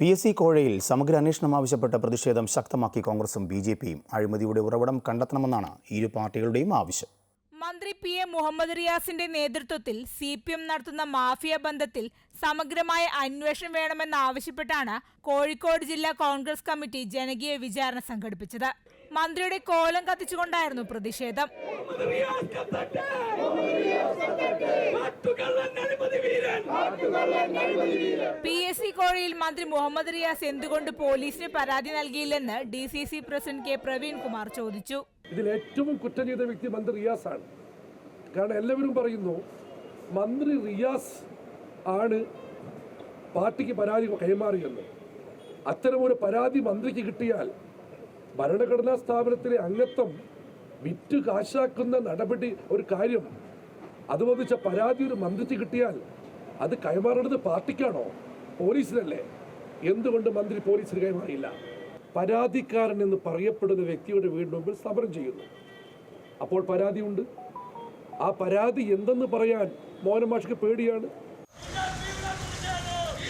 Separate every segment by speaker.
Speaker 1: P S C കോഴയിൽ സമഗ്ര അന്വേഷണം ആവശ്യപ്പെട്ട പ്രതിഷേധം ശക്തമാക്കി കോൺഗ്രസും ബി ജെ പിയും. അഴിമതിയുടെ ഉറവിടം കണ്ടെത്തണമെന്നാണ് ഇരു പാർട്ടികളുടെയും ആവശ്യം.
Speaker 2: മന്ത്രി പി എ മുഹമ്മദ് റിയാസിന്റെ നേതൃത്വത്തിൽ സി പി എം നടത്തുന്ന മാഫിയ ബന്ധത്തിൽ സമഗ്രമായ അന്വേഷണം വേണമെന്നാവശ്യപ്പെട്ടാണ് കോഴിക്കോട് ജില്ലാ കോൺഗ്രസ് കമ്മിറ്റി ജനകീയ വിചാരണ സംഘടിപ്പിച്ചത്. മന്ത്രിയുടെ കോലം കത്തിച്ചുകൊണ്ടായിരുന്നു പ്രതിഷേധം. പി എസ് സി കോഴയിൽ മന്ത്രി മുഹമ്മദ് റിയാസ് എന്തുകൊണ്ട് പോലീസിന് പരാതി നൽകിയില്ലെന്ന് D C C president K Praveen Kumar ചോദിച്ചു.
Speaker 3: ഇതിൽ ഏറ്റവും കുറ്റം ചെയ്ത വ്യക്തി മന്ത്രി റിയാസ് ആണ്. കാരണം എല്ലാവരും പറയുന്നു മന്ത്രി റിയാസ് ആണ് പാർട്ടിക്ക് പരാതി കൈമാറിയെന്ന്. അത്തരമൊരു പരാതി മന്ത്രിക്ക് കിട്ടിയാൽ ഭരണഘടനാ സ്ഥാപനത്തിലെ അംഗത്വം വിറ്റ് കാശാക്കുന്ന നടപടി ഒരു കാര്യം അതുപോലെ പരാതി ഒരു മന്ത്രിക്ക് കിട്ടിയാൽ അത് കൈമാറേണ്ടത് പാർട്ടിക്കാണോ? പോലീസിനല്ലേ എന്തുകൊണ്ട് മന്ത്രി പോലീസിന് കൈമാറിയില്ല? പരാതിക്കാരൻ എന്ന് പറയപ്പെടുന്ന വ്യക്തിയുടെ വീടിന് മുമ്പിൽ സമരം ചെയ്യുന്നു. അപ്പോൾ പരാതിയുണ്ട്. ആ പരാതി എന്തെന്ന് പറയാൻ മോഹൻ മാഷിക്ക് പേടിയാണ്.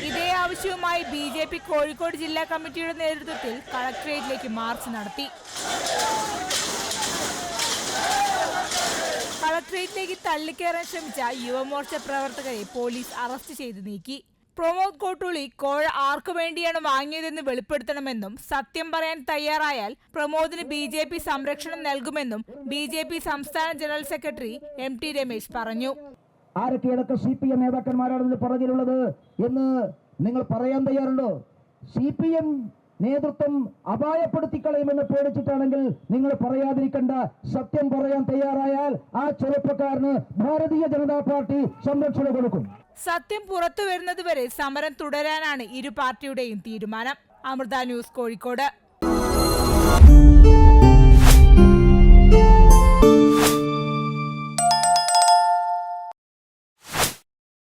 Speaker 2: ഇതേ ആവശ്യവുമായി ബി ജെ പി കോഴിക്കോട് ജില്ലാ കമ്മിറ്റിയുടെ നേതൃത്വത്തിൽ കളക്ടറേറ്റിലേക്ക് മാർച്ച് നടത്തി. കളക്ടറേറ്റിലേക്ക് തള്ളിക്കയറാൻ ശ്രമിച്ച യുവമോർച്ച പ്രവർത്തകരെ പോലീസ് അറസ്റ്റ് ചെയ്ത് നീക്കി. പ്രമോദ് കോട്ടൂളി കോഴ ആർക്കു വേണ്ടിയാണ് വാങ്ങിയതെന്ന് വെളിപ്പെടുത്തണമെന്നും സത്യം പറയാൻ തയ്യാറായാൽ പ്രമോദിന് ബി ജെ പി സംരക്ഷണം നൽകുമെന്നും ബി ജെ പി സംസ്ഥാന general secretary M T Ramesh പറഞ്ഞു.
Speaker 4: ആരൊക്കെയൊക്കെ സി പി എം നേതാക്കന്മാരാണ് ഇതിന് എന്ന് നിങ്ങൾ പറയാൻ തയ്യാറുണ്ടോ? സി പി എം നേതൃത്വം അപായപ്പെടുത്തിക്കളയുമെന്ന് പേടിച്ചിട്ടാണെങ്കിൽ നിങ്ങൾ പറയാതിരിക്കണ്ട സത്യം പറയാൻ തയ്യാറായാൽ ആ ചെറുപ്പക്കാരന് ഭാരതീയ ജനതാ പാർട്ടി സംരക്ഷണം കൊടുക്കും.
Speaker 2: സത്യം പുറത്തു വരുന്നതുവരെ സമരം തുടരാനാണ് ഇരു പാർട്ടിയുടെയും തീരുമാനം. അമൃത ന്യൂസ് കോഴിക്കോട്.